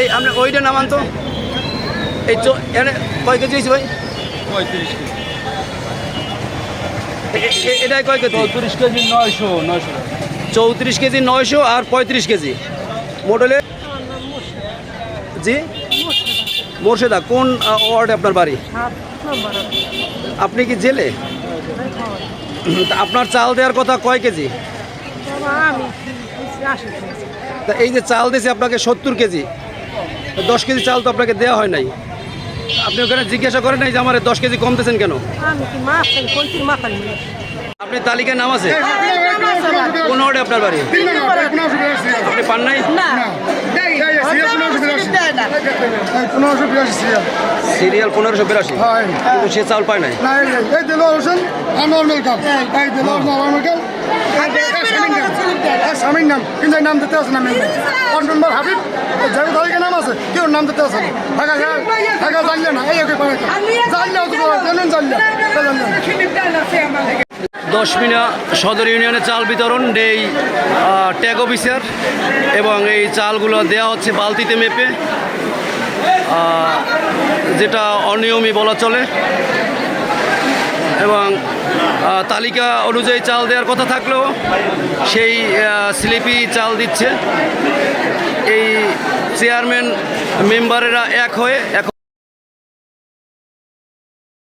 এই আপনি ওইটা নামান তো। এই চো এখানে কয় কেজি হয়েছে ভাই? পঁয়ত্রিশ কেজি। এটাই কয় কেজি? চৌত্রিশ কেজি নয়শো নয়শো। চৌত্রিশ কেজি নয়শো আর পঁয়ত্রিশ কেজি। মোটলে জি? মোর্শেদা কোন ওয়ার্ডে আপনার বাড়ি? আপনি কি জেলে? তা আপনার চাল দেওয়ার কথা কয় কেজি? তা এই যে চাল দিয়েছে আপনাকে সত্তর কেজি। দশ কেজি চাল তো আপনাকে দেওয়া হয় নাই। আপনি ওখানে জিজ্ঞাসা করেন নাই যে আমার দশ কেজি কম দিয়েছেন কেন আপনি তালিকায় নাম আছে? কোন ওয়ার্ডে আপনার বাড়ি? আপনি পান নাই? না। Serial serial. পনেরোশো বিরাশি? হয় কিন্তু সে চাল পায় নাই। স্বামীর নাম। কিন্তু নাম দিতে আছে না মেম্বার হাবিব। যাই নাম আছে? কেউ নাম দিতে জানলে না? এই জানলে জানেন জানলে দশমিনা সদর ইউনিয়নে চাল বিতরণ, এই ট্যাগ অফিসার, এবং এই চালগুলো দেওয়া হচ্ছে বালতিতে মেপে। যেটা অনিয়মই বলা চলে। এবং তালিকা অনুযায়ী চাল দেওয়ার কথা থাকলেও সেই স্লিপি চাল দিচ্ছে। এই চেয়ারম্যান মেম্বারেরা এক হয়ে এখন